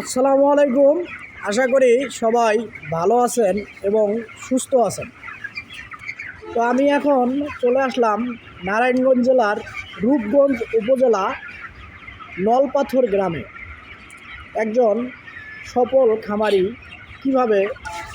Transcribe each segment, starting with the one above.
আসসালামু আলাইকুম। আশা করি সবাই ভালো আছেন এবং সুস্থ আছেন। তো আমি এখন চলে আসলাম নারায়ণগঞ্জ জেলার রূপগঞ্জ উপজেলা নলপাথর গ্রামে। একজন সফল খামারি কীভাবে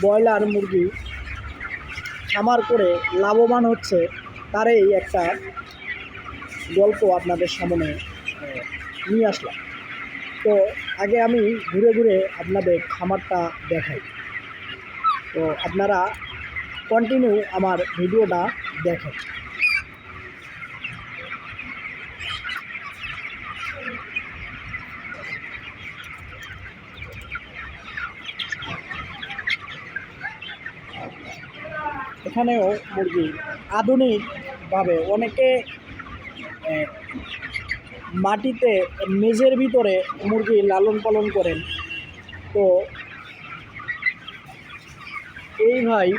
ব্রয়লার মুরগি খামার করে লাভবান হচ্ছে তারই একটা গল্প আপনাদের সামনে নিয়ে আসলাম। তো আগে আমি ঘুরে ঘুরে আপনাদের খামারটা দেখাই। তো আপনারা কন্টিনিউ আমার ভিডিওটা দেখেন। এখানেও মুরগি আধুনিকভাবে অনেকে মাটিতে মেঝের ভিতরে মুরগি লালন পালন করেন। তো এই ভাই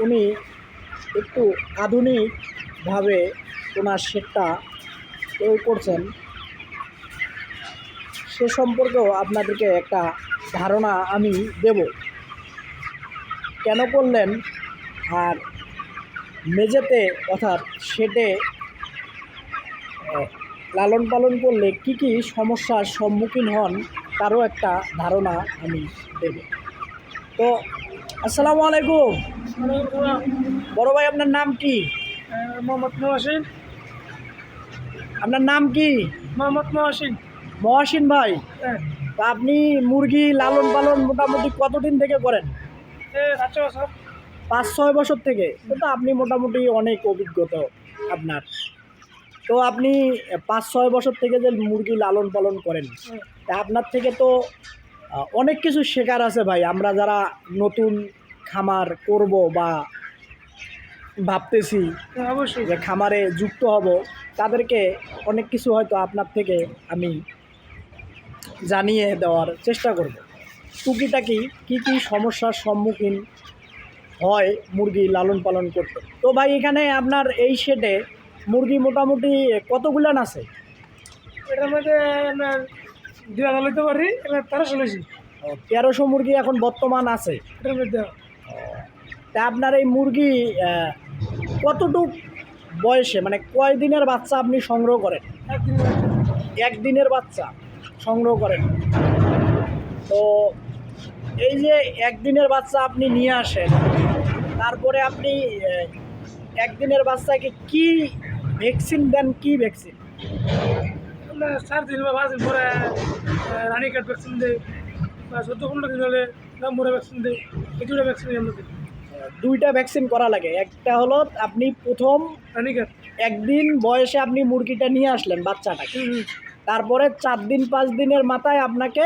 উনি একটু আধুনিকভাবে ওনার সেটটা তৈরি করছেন। সে সম্পর্কেও আপনাদেরকে একটা ধারণা আমি দেব। কেন করলেন? আর মেঝেতে অর্থাৎ আহ, লালন পালন করলে কি কি সমস্যার সম্মুখীন হন তারও একটা ধারণা আমি দেব। তো আসসালামু আলাইকুম। বড় ভাই আপনার নাম কি? মোহাম্মদ মহাসিন। আপনার নাম কি? মোহাম্মদ মহাসিন। মহাসিন ভাই হ্যাঁ। তা আপনি মুরগি লালন পালন মোটামুটি কতদিন থেকে করেন? পাঁচ ছয় বছর থেকে। তো আপনি মোটামুটি অনেক অভিজ্ঞতা আপনার। তো আপনি পাঁচ ছয় বছর থেকে যে মুরগি লালন পালন করেন তা আপনার থেকে তো অনেক কিছু শেখার আছে ভাই। আমরা যারা নতুন খামার করব বা ভাবতেছি হ্যাঁ, অবশ্যই। যে খামারে যুক্ত হব তাদেরকে অনেক কিছু হয়তো আপনার থেকে আমি জানিয়ে দেওয়ার চেষ্টা করব। টুকিটাকি কী কী সমস্যার সম্মুখীন হয় মুরগি লালন পালন করতে? তো ভাই এখানে আপনার এই শেডে মুরগি মোটামুটি কতগুলান আছে এটার মধ্যে আপনার দুই হাজার লইতে পারি এটা তেরোশো লইছি। তেরোশো মুরগি এখন বর্তমান আছে। এটার মধ্যে। তা আপনার এই মুরগি কতটুক বয়সে মানে কয় দিনের বাচ্চা আপনি সংগ্রহ করেন? একদিন একদিনের বাচ্চা সংগ্রহ করেন। তো এই যে একদিনের বাচ্চা আপনি নিয়ে আসেন তারপরে আপনি একদিনের বাচ্চাকে কি ভ্যাকসিন দেন কি ভ্যাকসিন চার দিন বা পাঁচ দিন পরে রানী কার্ড ভ্যাকসিন দেয় বা চোদ্দ পনেরো দিন হলে নাম্বরে ভ্যাকসিন দেয় এই দুটো ভ্যাকসিন আমরা দিই। দুইটা ভ্যাকসিন করা লাগে। একটা হলো আপনি প্রথম রানী কার্ড একদিন বয়সে আপনি মুরগিটা নিয়ে আসলেন বাচ্চাটাকে। তারপরে চার দিন পাঁচ দিনের মাথায় আপনাকে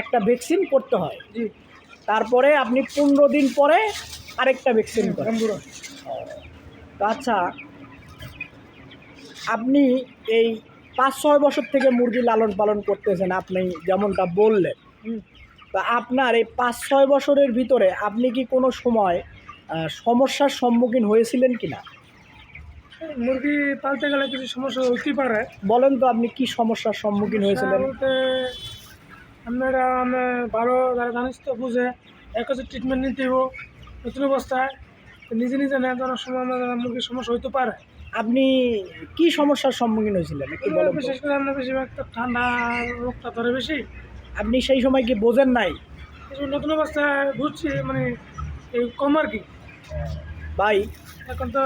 একটা ভ্যাকসিন করতে হয়। জি। তারপরে আপনি পনেরো দিন পরে আরেকটা ভ্যাকসিন করেন। তো আচ্ছা আপনি এই পাঁচ ছয় বছর থেকে মুরগি লালন পালন করতেছেন আপনি যেমনটা বললেন। তা আপনার এই পাঁচ ছয় বছরের ভিতরে আপনি কি কোনো সময় সমস্যার সম্মুখীন হয়েছিলেন কি না মুরগি পালতে গেলে কিছু সমস্যা হতে পারে। বলেন তো আপনি কি সমস্যার সম্মুখীন হয়েছিলেন? বলতে আপনারা আমরা ভালো যারা জানিস তো বুঝে এক হচ্ছে ট্রিটমেন্ট নিতে হব নতুন অবস্থায় নিজে নিজে অনেক সময় আমাদের মুরগির সমস্যা হইতে পারে। আপনি কি সমস্যার সম্মুখীন হয়েছিলেন? একটু বলেন তো। বিশেষ করে আমরা বেশিরভাগ তো ঠান্ডা রোগটা ধরে বেশি। আপনি সেই সময় কি বোঝেন নাই? নতুন অবস্থায় বুঝছি মানে এই কম আর কি। ভাই এখন তো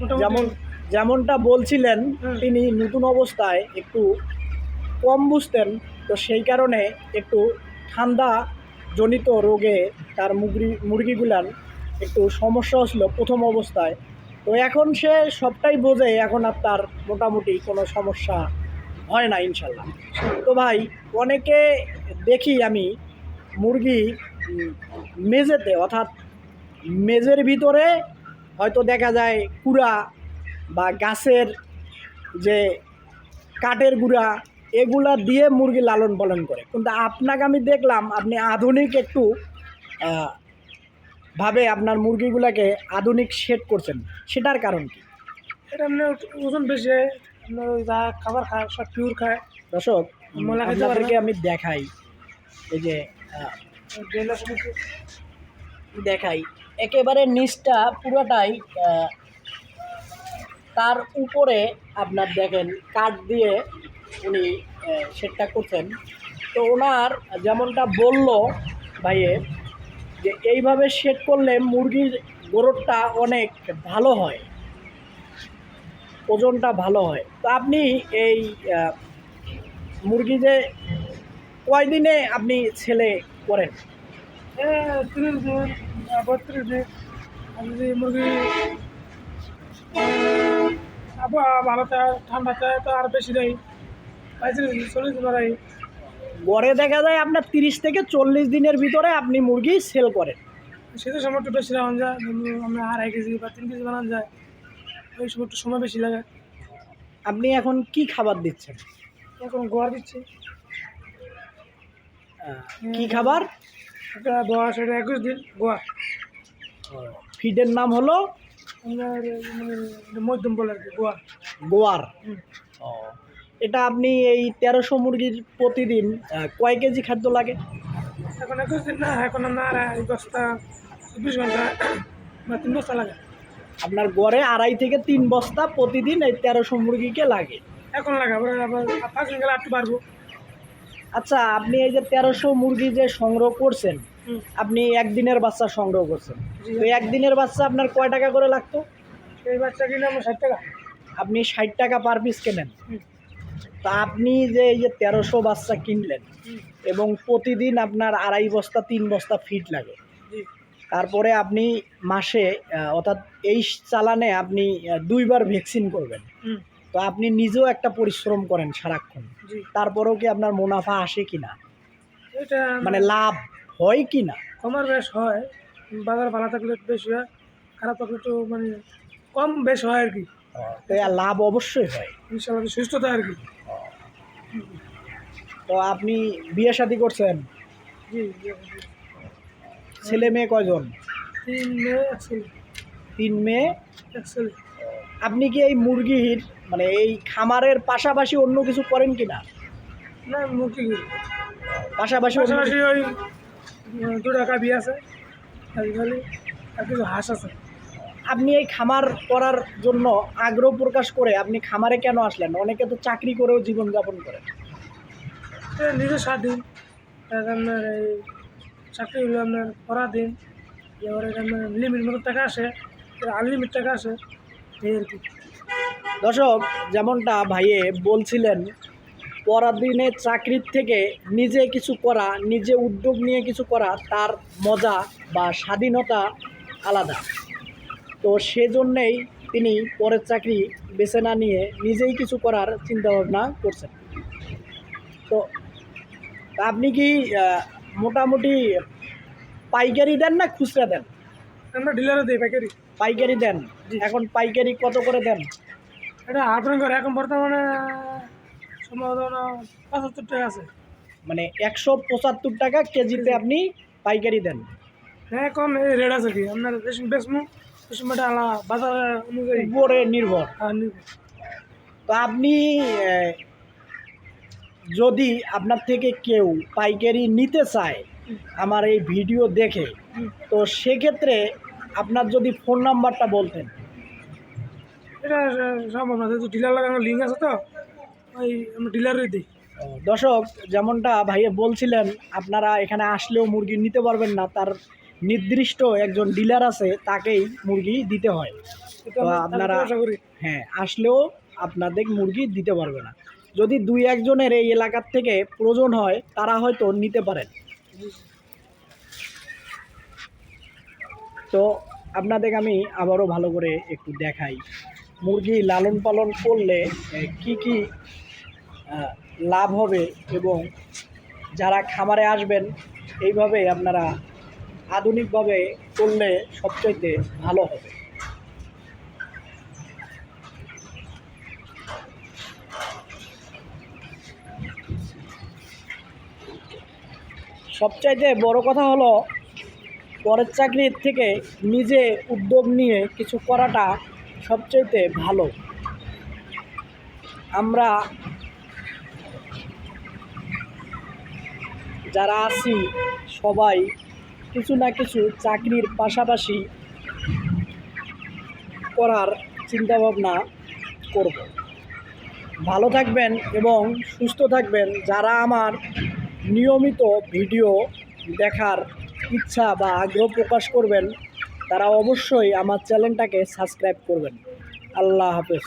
মোটামুটি যেমন যেমনটা বলছিলেন হুম। তিনি নতুন অবস্থায় একটু কম বুঝতেন তো সেই কারণে একটু ঠান্ডা জনিত রোগে তার মুরগি মুরগিগুলার একটু সমস্যা হচ্ছিল প্রথম অবস্থায়। তো এখন সে সবটাই বোঝে, এখন আর তার মোটামুটি কোনো সমস্যা হয় না, ইনশাল্লাহ। তো ভাই, অনেকে দেখি আমি মুরগি মেঝেতে, অর্থাৎ মেঝের ভিতরে হয়তো দেখা যায় কুড়া বা গাছের যে কাঠের গুঁড়া, এগুলা দিয়ে মুরগি লালন পালন করে। কিন্তু আপনাকে আমি দেখলাম, আপনি আধুনিক একটু ভাবে আপনার মুরগিগুলাকে আধুনিক সেট করছেন সেটার কারণ কি? এটা আপনার ওজন বেশি হয়, আপনার যা খাবার খায় সব পিওর খায়। দর্শক। আপনাদেরকে আমি দেখাই এই যে দেখাই একেবারে নিচটা পুরোটাই তার উপরে আপনার দেখেন কাঠ দিয়ে উনি সেটটা করছেন। তো ওনার যেমনটা বলল ভাইয়ে যে এইভাবে সেট করলে মুরগির গোরতটা অনেক ভালো হয়। ওজনটা ভালো হয়। তো আপনি এই মুরগি যে কয়দিনে আপনি ছেলে করেন? তিরিশ মুরগি, আবহাওয়া ভালো থাকে ঠান্ডা থাকে তো আর বেশি দেয় চল্লিশ দিন গড়ে দেখা যায় আপনার তিরিশ থেকে চল্লিশ দিনের ভিতরে আপনি মুরগি সেল করেন। শীতের সময় একটু বেশি রাখা যায় আমরা আড়াই কেজি বা তিন কেজি বানানো যায় ওই সময় একটু সময় বেশি লাগে। আপনি এখন কি খাবার দিচ্ছেন? এখন গোয়া দিচ্ছি। কি খাবার? একটা দশ এটা একুশ দিন গোয়া। ফিডের নাম হলো? আপনার মানে মধ্যম বলে আর কি গোয়া। গোয়ার। হুম। এটা আপনি এই তেরোশো মুরগির প্রতিদিন কয় কেজি খাদ্য লাগে? এখন একুশ দিন না এখন আপনার এই বস্তা চব্বিশ ঘণ্টা বা তিন বস্তা লাগে। আপনার গড়ে আড়াই থেকে তিন বস্তা প্রতিদিন এই তেরোশো মুরগিকে লাগে। এখন লাগে আবার আবার পাঁচ দিন গেলে একটু বাড়বো। আচ্ছা আপনি এই যে তেরোশো মুরগি যে সংগ্রহ করছেন। আপনি একদিনের বাচ্চা সংগ্রহ করছেন। তো একদিনের বাচ্চা আপনার কয় টাকা করে লাগতো? এই বাচ্চা কিনে আমরা ষাট টাকা। আপনি ষাট টাকা পার পিস কেনেন। তা আপনি যে এই যে তেরোশো বাচ্চা কিনলেন এবং প্রতিদিন আপনার আড়াই বস্তা তিন বস্তা ফিট লাগে। তারপরে আপনি মাসে অর্থাৎ এই চালানে আপনি দুইবার ভ্যাকসিন করবেন। তো আপনি নিজেও একটা পরিশ্রম করেন সারাক্ষণ। তারপরেও কি আপনার মুনাফা আসে কি না এটা মানে লাভ হয় কি না কমার বেশ হয়। বাজার ভালো থাকলে বেশি হয় খারাপ থাকলে একটু মানে কম বেশ হয় আর কি। লাভ অবশ্যই হয়। ইনশাল্লাহ সুস্থতা আর কি। তো আপনি বিয়ে শাদী করছেন। ছেলে মেয়ে কয়জন? তিন মেয়ে এক তিন মেয়ে? এক আপনি কি এই মুরগির মানে এই খামারের পাশাপাশি অন্য কিছু করেন কি না না মুরগি পাশাপাশি পাশাপাশি ওই উম, দু টাকা বিয়ে আছে আজিকালি আর কিছু হাঁস আছে। আপনি এই খামার করার জন্য আগ্রহ প্রকাশ করে আপনি খামারে কেন আসলেন? অনেকে তো চাকরি করেও জীবনযাপন করে নিজের স্বাধীন। আপনার এই চাকরি হলো আপনার দিন আপনার লিমিট মতো টাকা আসে আনলিমিট টাকা আসে এই আর কি। দর্শক যেমনটা ভাইয়ে বলছিলেন পরাদিনে চাকরির থেকে নিজে কিছু করা নিজে উদ্যোগ নিয়ে কিছু করা তার মজা বা স্বাধীনতা আলাদা। তো সেজন্যেই তিনি পরের চাকরি বেছে না নিয়ে নিজেই কিছু করার চিন্তাভাবনা করছেন। তো আপনি কি মোটামুটি পাইকারি দেন না খুচরা দেন? আমরা ডিলারে দিই পাইকারি। পাইকারি দেন। এখন পাইকারি কত করে দেন? এটা হাফ করে। এখন বর্তমানে সম্ভবত পঁচাত্তর টাকা আছে। মানে একশো পঁচাত্তর টাকা কেজিতে আপনি পাইকারি দেন। হ্যাঁ এই রেট আছে কি। আপনার বেশি বেশি অনুযায়ী। উপরে নির্ভর। তো আপনি যদি আপনার থেকে কেউ পাইকারি নিতে চায় আমার এই ভিডিও দেখে তো সেক্ষেত্রে আপনার যদি ফোন নাম্বারটা বলতেন। এটা সম্ভব না যেহেতু ডিলার লাগানো লিঙ্ক আছে তো ওই আমরা ডিলারই দিই। দর্শক যেমনটা ভাইয়া বলছিলেন আপনারা এখানে আসলেও মুরগি নিতে পারবেন না তার নির্দিষ্ট একজন ডিলার আছে তাকেই মুরগি দিতে হয়। তো আপনারা- হ্যাঁ আসলেও আপনাদের মুরগি দিতে পারবে না। যদি দুই একজনের এই এলাকার থেকে প্রয়োজন হয় তারা হয়তো নিতে পারেন। তো আপনাদের আমি আবারও ভালো করে একটু দেখাই। মুরগি লালন পালন করলে কি কি লাভ হবে এবং যারা খামারে আসবেন এইভাবে আপনারা আধুনিকভাবে করলে সবচাইতে ভালো হবে। সবচাইতে বড় কথা হলো, পরের চাকরির থেকে নিজে উদ্যোগ নিয়ে কিছু করাটা সবচাইতে ভালো। আমরা যারা আছি, সবাই কিছু না কিছু চাকরির পাশাপাশি করার চিন্তাভাবনা করব। ভালো থাকবেন এবং সুস্থ থাকবেন যারা আমার নিয়মিত ভিডিও দেখার ইচ্ছা বা আগ্রহ প্রকাশ করবেন, তারা অবশ্যই আমার চ্যানেলটাকে সাবস্ক্রাইব করবেন। আল্লাহ হাফেজ।